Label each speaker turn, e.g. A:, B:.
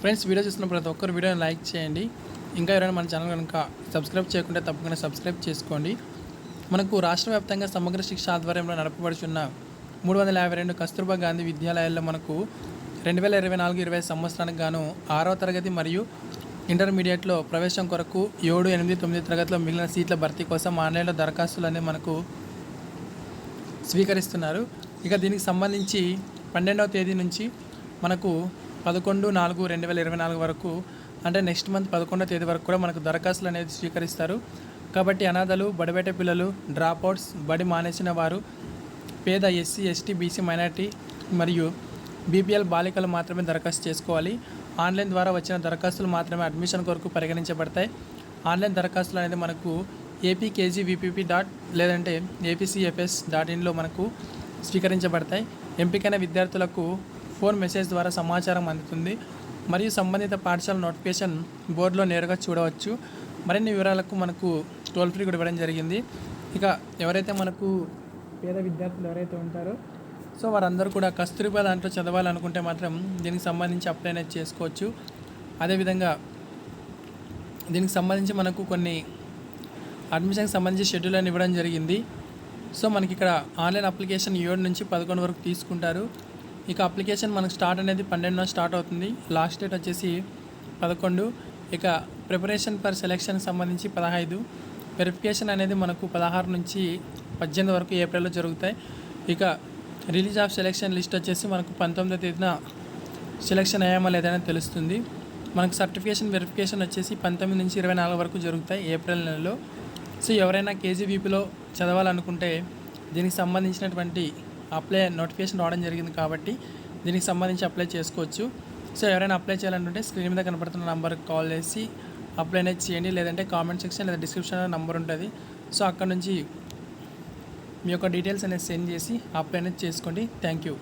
A: Friends video చూస్తున్న ప్రతి ఒక్కరు వీడియోని లైక్ చేయండి. ఇంకా ఎవరైనా మన ఛానల్ కనుక సబ్స్క్రైబ్ చేయకుంటే తప్పకుండా సబ్స్క్రైబ్ చేసుకోండి. మనకు రాష్ట్ర వ్యాప్తంగా సమగ్ర శిక్ష ఆధ్వర్యంలో నడపబడుచున్న మూడు వందల యాభై రెండు కస్తూర్బా గాంధీ విద్యాలయాల్లో మనకు రెండు వేల ఇరవై నాలుగు ఇరవై సంవత్సరానికి గాను ఆరవ తరగతి మరియు ఇంటర్మీడియట్లో ప్రవేశం కొరకు ఏడు ఎనిమిది తొమ్మిది తరగతిలో మిగిలిన సీట్ల భర్తీ కోసం ఆన్లైన్లో దరఖాస్తులు అనేవి మనకు స్వీకరిస్తున్నారు. ఇక దీనికి సంబంధించి పన్నెండవ తేదీ నుంచి మనకు పదకొండు నాలుగు రెండు వేల ఇరవై నాలుగు వరకు అంటే నెక్స్ట్ మంత్ పదకొండవ తేదీ వరకు కూడా మనకు దరఖాస్తులు అనేది స్వీకరిస్తారు. కాబట్టి అనాథలు బడిబెట్ట పిల్లలు డ్రాప్అవుట్స్ బడి మానేసిన వారు పేద ఎస్సీ ఎస్టీ బీసీ మైనార్టీ మరియు బీపీఎల్ బాలికలు మాత్రమే దరఖాస్తు చేసుకోవాలి. ఆన్లైన్ ద్వారా వచ్చిన దరఖాస్తులు మాత్రమే అడ్మిషన్ కొరకు పరిగణించబడతాయి. ఆన్లైన్ దరఖాస్తులు అనేది మనకు ఏపీకేజీ డాట్ లేదంటే ఏపీసీఎఫ్ఎస్ డాట్ ఇన్లో మనకు స్వీకరించబడతాయి. ఎంపికైన విద్యార్థులకు ఫోన్ మెసేజ్ ద్వారా సమాచారం అందుతుంది. మరియు సంబంధిత పాఠశాల నోటిఫికేషన్ బోర్డులో నేరుగా చూడవచ్చు. మరిన్ని వివరాలకు మనకు టోల్ ఫ్రీ కూడా ఇవ్వడం జరిగింది. ఇక ఎవరైతే మనకు పేద విద్యార్థులు ఎవరైతే ఉంటారో సో వారందరూ కూడా కస్తూరిబా దాంట్లో చదవాలనుకుంటే మాత్రం దీనికి సంబంధించి అప్లై అనేది చేసుకోవచ్చు. అదేవిధంగా దీనికి సంబంధించి మనకు కొన్ని అడ్మిషన్కి సంబంధించి షెడ్యూల్ అని ఇవ్వడం జరిగింది. సో మనకి ఇక్కడ ఆన్లైన్ అప్లికేషన్ ఏడు నుంచి పదకొండు వరకు తీసుకుంటారు. ఇక అప్లికేషన్ మనకు స్టార్ట్ అనేది పన్నెండున స్టార్ట్ అవుతుంది. లాస్ట్ డేట్ వచ్చేసి పదకొండు. ఇక ప్రిపరేషన్ ఫర్ సెలెక్షన్కి సంబంధించి పదహైదు. వెరిఫికేషన్ అనేది మనకు పదహారు నుంచి పద్దెనిమిది వరకు ఏప్రిల్లో జరుగుతాయి. ఇక రిలీజ్ ఆఫ్ సెలెక్షన్ లిస్ట్ వచ్చేసి మనకు పంతొమ్మిదో తేదీన సెలెక్షన్ అయ్యామా లేదని తెలుస్తుంది. మనకు సర్టిఫికేషన్ వెరిఫికేషన్ వచ్చేసి పంతొమ్మిది నుంచి ఇరవై నాలుగు వరకు జరుగుతాయి ఏప్రిల్ నెలలో. సో ఎవరైనా కేజీవీపీలో చదవాలనుకుంటే దీనికి సంబంధించినటువంటి అప్లై నోటిఫికేషన్ రావడం జరిగింది కాబట్టి దీనికి సంబంధించి అప్లై చేసుకోవచ్చు. సో ఎవరైనా అప్లై చేయాలనుకుంటే స్క్రీన్ మీద కనపడుతున్న నెంబర్కి కాల్ చేసి అప్లై అనేది చేయండి. లేదంటే కామెంట్ సెక్షన్ లేదా డిస్క్రిప్షన్లో నెంబర్ ఉంటుంది. సో అక్కడ నుంచి మీ యొక్క డీటెయిల్స్ అనేది సెండ్ చేసి అప్లై అనేది చేసుకోండి. Thank you